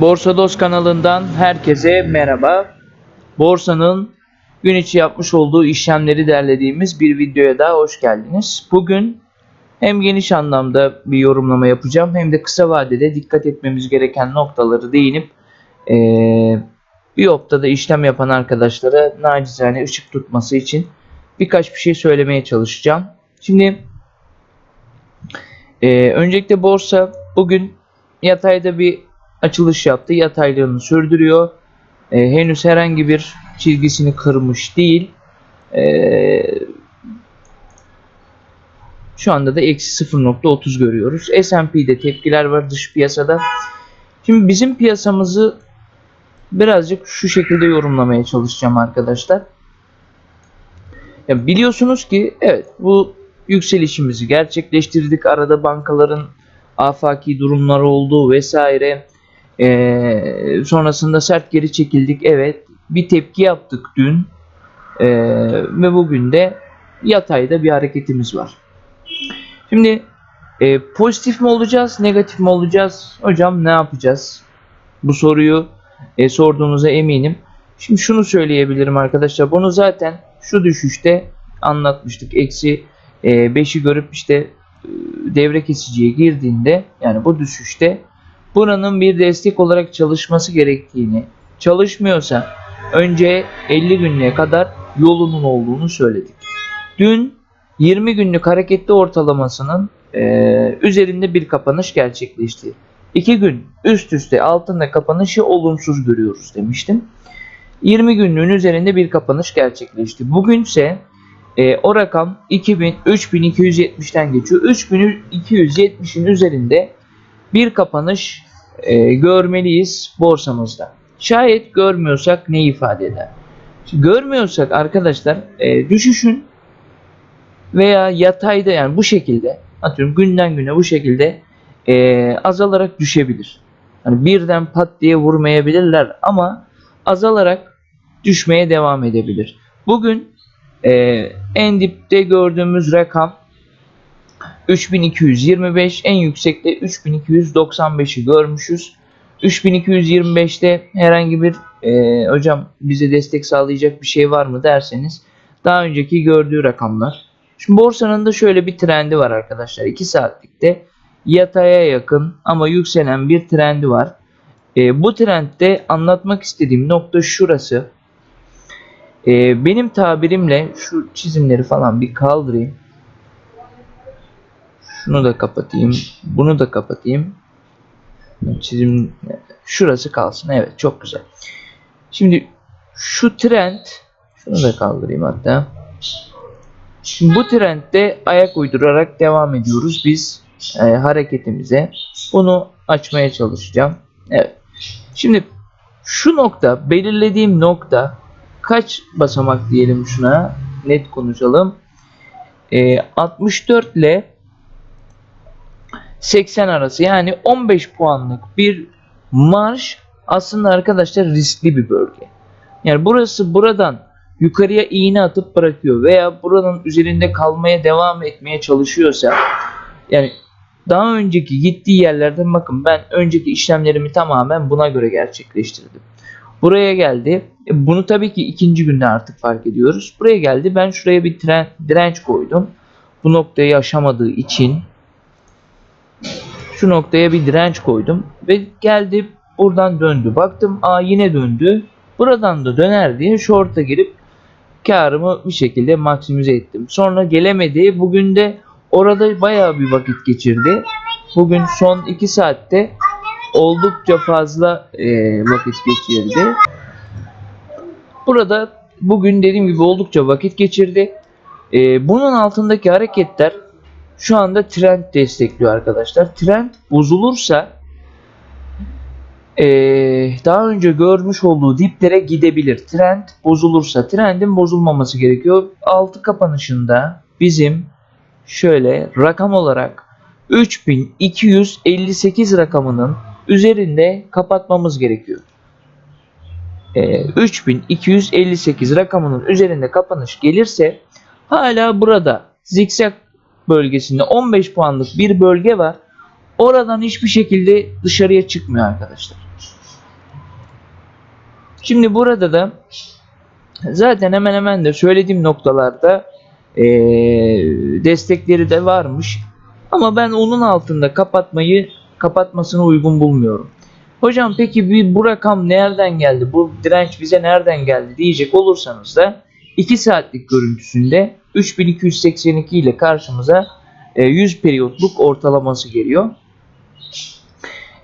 Borsa Dost kanalından herkese merhaba. Borsanın gün içi yapmış olduğu işlemleri derlediğimiz bir videoya daha hoş geldiniz. Bugün hem geniş anlamda bir yorumlama yapacağım hem de kısa vadede dikkat etmemiz gereken noktaları değinip eee bir haftada işlem yapan arkadaşlara nacizane ışık tutması için birkaç bir şey söylemeye çalışacağım. Şimdi eee, öncelikle borsa bugün yatayda bir açılış yaptı. Yataylığını sürdürüyor. Eee, henüz herhangi bir çizgisini kırmış değil. Eee, şu anda da eksi 0.30 görüyoruz. S&P'de tepkiler var dış piyasada. Şimdi bizim piyasamızı birazcık şu şekilde yorumlamaya çalışacağım arkadaşlar. Ya biliyorsunuz ki evet bu yükselişimizi gerçekleştirdik. Arada bankaların afaki durumları oldu vesaire. Ee, sonrasında sert geri çekildik. Evet bir tepki yaptık dün. Ee, ve bugün de yatayda bir hareketimiz var. Şimdi e, pozitif mi olacağız, negatif mi olacağız? Hocam ne yapacağız? Bu soruyu e, sorduğunuza eminim. Şimdi şunu söyleyebilirim arkadaşlar. Bunu zaten şu düşüşte anlatmıştık. Eksi 5'i görüp işte e, devre kesiciye girdiğinde yani bu düşüşte buranın bir destek olarak çalışması gerektiğini çalışmıyorsa önce 50 günlüğe kadar yolunun olduğunu söyledik. Dün 20 günlük hareketli ortalamasının e, üzerinde bir kapanış gerçekleşti. 2 gün üst üste altında kapanışı olumsuz görüyoruz demiştim. 20 günlüğün üzerinde bir kapanış gerçekleşti. Bugünse e, o rakam 2000 3270'ten geçiyor. 3270'in üzerinde bir kapanış e, görmeliyiz borsamızda. Şayet görmüyorsak ne ifade eder? Şimdi görmüyorsak arkadaşlar e, düşüşün veya yatayda yani bu şekilde atıyorum günden güne bu şekilde e, azalarak düşebilir. Hani birden pat diye vurmayabilirler ama azalarak düşmeye devam edebilir. Bugün e, en dipte gördüğümüz rakam 3225 en yüksekte 3295'i görmüşüz. 3225'te herhangi bir e, hocam bize destek sağlayacak bir şey var mı derseniz daha önceki gördüğü rakamlar. Şimdi borsanın da şöyle bir trendi var arkadaşlar. 2 saatlikte yataya yakın ama yükselen bir trendi var. E, bu trendde anlatmak istediğim nokta şurası. E, benim tabirimle şu çizimleri falan bir kaldırayım. Şunu da kapatayım. Bunu da kapatayım. Çizim şurası kalsın. Evet çok güzel. Şimdi şu trend şunu da kaldırayım hatta. Şimdi bu trendde ayak uydurarak devam ediyoruz biz e, hareketimize. Bunu açmaya çalışacağım. Evet. Şimdi şu nokta belirlediğim nokta kaç basamak diyelim şuna net konuşalım. E, 64 ile 80 arası yani 15 puanlık bir marş aslında arkadaşlar riskli bir bölge. Yani burası buradan yukarıya iğne atıp bırakıyor veya buranın üzerinde kalmaya devam etmeye çalışıyorsa yani daha önceki gittiği yerlerden bakın ben önceki işlemlerimi tamamen buna göre gerçekleştirdim. Buraya geldi. E, bunu tabii ki ikinci günde artık fark ediyoruz. Buraya geldi. Ben şuraya bir tren, direnç koydum. Bu noktayı aşamadığı için şu noktaya bir direnç koydum ve geldi buradan döndü. Baktım a yine döndü. Buradan da döner diye short'a girip karımı bir şekilde maksimize ettim. Sonra gelemedi. Bugün de orada bayağı bir vakit geçirdi. Bugün son 2 saatte oldukça fazla e, vakit geçirdi. Burada bugün dediğim gibi oldukça vakit geçirdi. E, bunun altındaki hareketler şu anda trend destekliyor arkadaşlar. Trend bozulursa ee, daha önce görmüş olduğu diplere gidebilir. Trend bozulursa trendin bozulmaması gerekiyor. Altı kapanışında bizim şöyle rakam olarak 3258 rakamının üzerinde kapatmamız gerekiyor. Ee, 3258 rakamının üzerinde kapanış gelirse hala burada zikzak bölgesinde 15 puanlık bir bölge var. Oradan hiçbir şekilde dışarıya çıkmıyor arkadaşlar. Şimdi burada da zaten hemen hemen de söylediğim noktalarda eee, destekleri de varmış. Ama ben onun altında kapatmayı kapatmasını uygun bulmuyorum. Hocam peki bir bu rakam nereden geldi? Bu direnç bize nereden geldi diyecek olursanız da 2 saatlik görüntüsünde 3282 ile karşımıza e, 100 periyotluk ortalaması geliyor.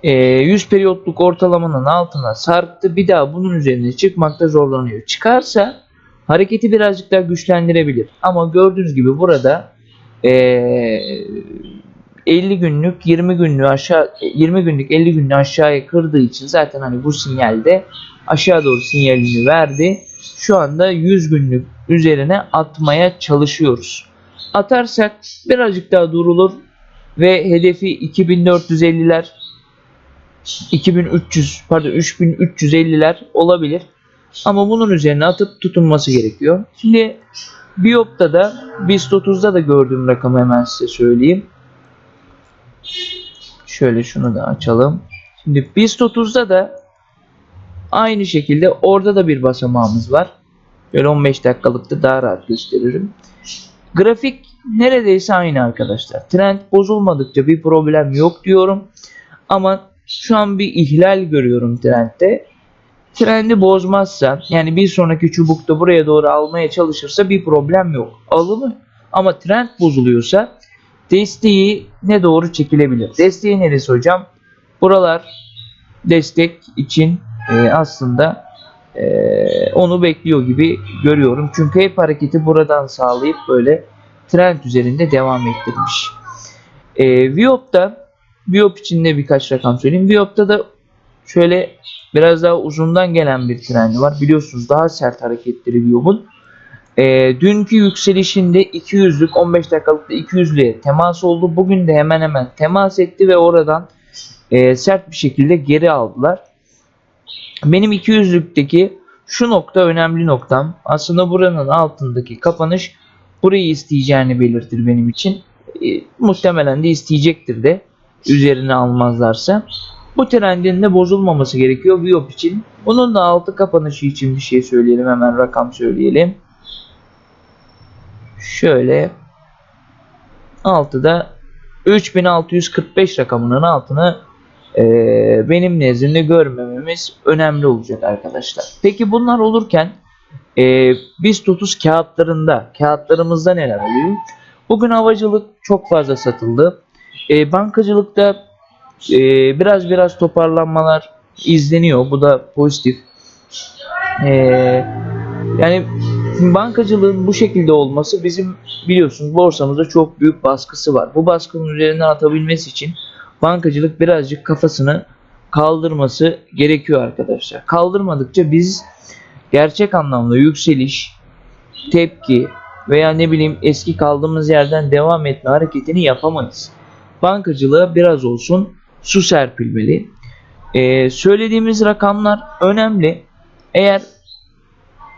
E, 100 periyotluk ortalamanın altına sarktı. Bir daha bunun üzerine çıkmakta zorlanıyor. Çıkarsa hareketi birazcık daha güçlendirebilir. Ama gördüğünüz gibi burada e, 50 günlük 20 günlük aşağı 20 günlük 50 günlük aşağıya kırdığı için zaten hani bu sinyalde aşağı doğru sinyalini verdi. Şu anda 100 günlük üzerine atmaya çalışıyoruz. Atarsak birazcık daha durulur ve hedefi 2450'ler 2300 pardon 3350'ler olabilir. Ama bunun üzerine atıp tutunması gerekiyor. Şimdi Biop'ta da BIST 30'da da gördüğüm rakamı hemen size söyleyeyim. Şöyle şunu da açalım. Şimdi BIST 30'da da aynı şekilde orada da bir basamağımız var. Böyle 15 dakikalıkta daha rahat gösteririm. Grafik neredeyse aynı arkadaşlar. Trend bozulmadıkça bir problem yok diyorum. Ama şu an bir ihlal görüyorum trendde. Trendi bozmazsa yani bir sonraki çubukta buraya doğru almaya çalışırsa bir problem yok. Alınır. Ama trend bozuluyorsa desteği ne doğru çekilebilir. Desteği neresi hocam? Buralar destek için e, aslında e, onu bekliyor gibi görüyorum. Çünkü hep hareketi buradan sağlayıp böyle trend üzerinde devam ettirmiş. E, Viop'ta Viop için de birkaç rakam söyleyeyim. Viop'ta da şöyle biraz daha uzundan gelen bir trendi var. Biliyorsunuz daha sert hareketleri Viop'un. E, dünkü yükselişinde 200'lük 15 dakikalıkta 200'lüğe temas oldu. Bugün de hemen hemen temas etti ve oradan e, sert bir şekilde geri aldılar. Benim 200'lükteki şu nokta önemli noktam. Aslında buranın altındaki kapanış burayı isteyeceğini belirtir benim için. E, muhtemelen de isteyecektir de üzerine almazlarsa. Bu trendin de bozulmaması gerekiyor Biop için. Bunun da altı kapanışı için bir şey söyleyelim. Hemen rakam söyleyelim. Şöyle altıda 3645 rakamının altını e, benim nezdimde görmememiz önemli olacak arkadaşlar. Peki bunlar olurken e, biz 30 kağıtlarında kağıtlarımızda neler oluyor? Bugün havacılık çok fazla satıldı. E, bankacılıkta e, biraz biraz toparlanmalar izleniyor. Bu da pozitif. E, yani bankacılığın bu şekilde olması bizim biliyorsunuz borsamızda çok büyük baskısı var. Bu baskının üzerinden atabilmesi için bankacılık birazcık kafasını kaldırması gerekiyor arkadaşlar. Kaldırmadıkça biz gerçek anlamda yükseliş, tepki veya ne bileyim eski kaldığımız yerden devam etme hareketini yapamayız. Bankacılığa biraz olsun su serpilmeli. Ee, söylediğimiz rakamlar önemli. Eğer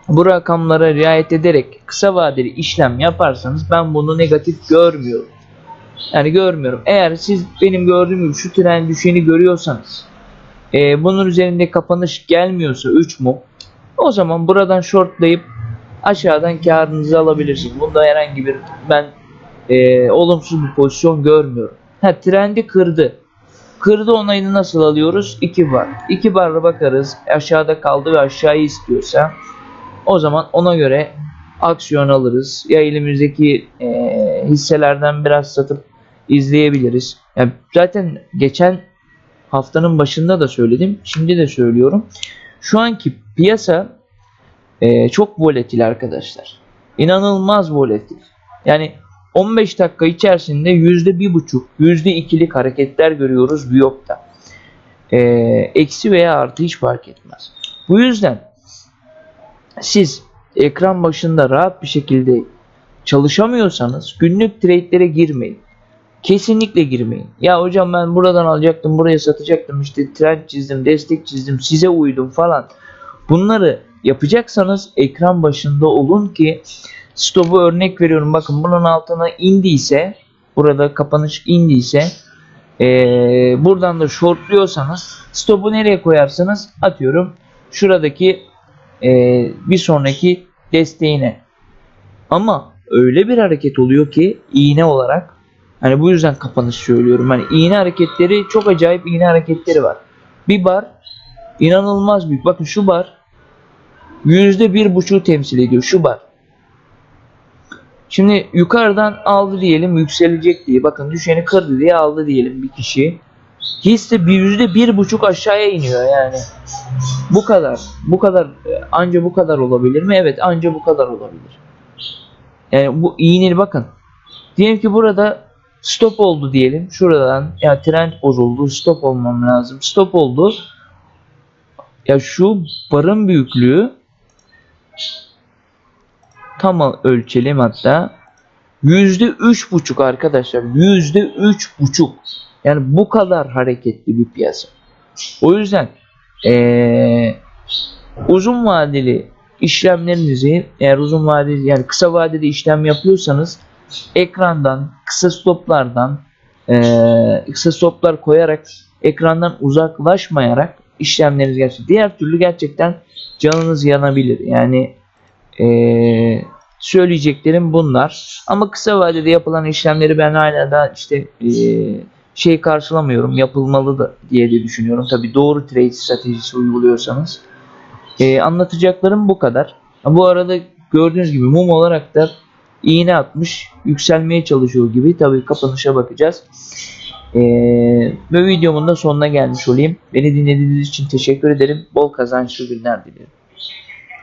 bu rakamlara riayet ederek kısa vadeli işlem yaparsanız ben bunu negatif görmüyorum. Yani görmüyorum. Eğer siz benim gördüğüm gibi şu tren düşeni görüyorsanız e, bunun üzerinde kapanış gelmiyorsa 3 mum o zaman buradan shortlayıp aşağıdan karınızı alabilirsiniz. Bunda herhangi bir ben e, olumsuz bir pozisyon görmüyorum. Ha trendi kırdı. Kırdı onayını nasıl alıyoruz? 2 bar. 2 barla bakarız. Aşağıda kaldı ve aşağıyı istiyorsa o zaman ona göre aksiyon alırız. Ya elimizdeki e, hisselerden biraz satıp izleyebiliriz. Yani zaten geçen haftanın başında da söyledim. Şimdi de söylüyorum. Şu anki piyasa e, çok volatil arkadaşlar. İnanılmaz volatil. Yani 15 dakika içerisinde %1.5, %2'lik hareketler görüyoruz Biyop'ta. E, eksi veya artı hiç fark etmez. Bu yüzden siz ekran başında rahat bir şekilde çalışamıyorsanız günlük trade'lere girmeyin. Kesinlikle girmeyin. Ya hocam ben buradan alacaktım, buraya satacaktım, işte trend çizdim, destek çizdim, size uydum falan. Bunları yapacaksanız ekran başında olun ki stopu örnek veriyorum. Bakın bunun altına indiyse, burada kapanış indiyse ee, buradan da shortluyorsanız stopu nereye koyarsınız? Atıyorum şuradaki e, bir sonraki desteğine. Ama öyle bir hareket oluyor ki iğne olarak hani bu yüzden kapanış söylüyorum. Hani iğne hareketleri çok acayip iğne hareketleri var. Bir bar inanılmaz büyük. Bakın şu bar yüzde bir buçuğu temsil ediyor şu bar. Şimdi yukarıdan aldı diyelim yükselecek diye. Bakın düşeni kırdı diye aldı diyelim bir kişi. Hisse bir yüzde bir buçuk aşağıya iniyor yani. Bu kadar. Bu kadar. e, Anca bu kadar olabilir mi? Evet anca bu kadar olabilir. Yani bu iğneli bakın. Diyelim ki burada stop oldu diyelim. Şuradan ya trend bozuldu. Stop olmam lazım. Stop oldu. Ya şu barın büyüklüğü tam ölçelim hatta. Yüzde üç buçuk arkadaşlar. Yüzde üç buçuk. Yani bu kadar hareketli bir piyasa. O yüzden eee, uzun vadeli işlemlerinizi eğer uzun vadeli yani kısa vadeli işlem yapıyorsanız ekrandan kısa stoplardan eee, kısa stoplar koyarak ekrandan uzaklaşmayarak işlemlerinizi gerçek. Diğer türlü gerçekten canınız yanabilir. Yani eee, söyleyeceklerim bunlar. Ama kısa vadede yapılan işlemleri ben hala da işte eee, şey karşılamıyorum. Yapılmalı da diye de düşünüyorum. Tabi doğru trade stratejisi uyguluyorsanız. Eee, anlatacaklarım bu kadar. Bu arada gördüğünüz gibi mum olarak da iğne atmış. Yükselmeye çalışıyor gibi. Tabi kapanışa bakacağız. Eee ve videomun da sonuna gelmiş olayım. Beni dinlediğiniz için teşekkür ederim. Bol kazançlı günler dilerim.